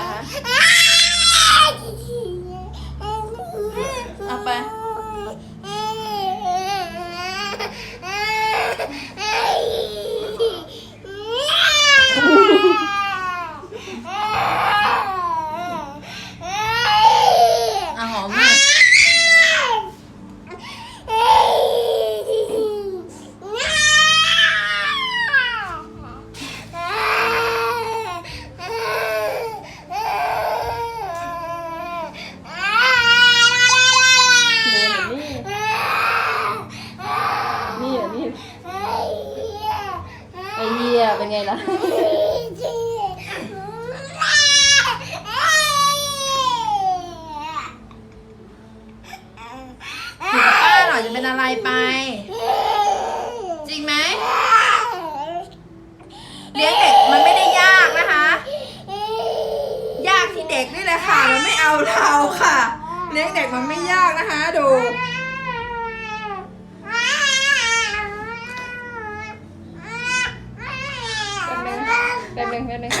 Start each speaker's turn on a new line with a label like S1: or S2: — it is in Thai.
S1: นะคะ ไอ้เหี้ยเป็นไงล่ะ
S2: อยู่กับป้าหน่อยจะเป็นอะไรไป จริงไหมเลี้ยงเด็กมันไม่ได้ยากนะคะ ยากที่เด็กนี่แหละค่ะ มันไม่เอาเราค่ะ เลี้ยงเด็กมันไม่ยากนะคะ ดู
S1: แป๊บนึง แป๊บนึงแป๊บนึง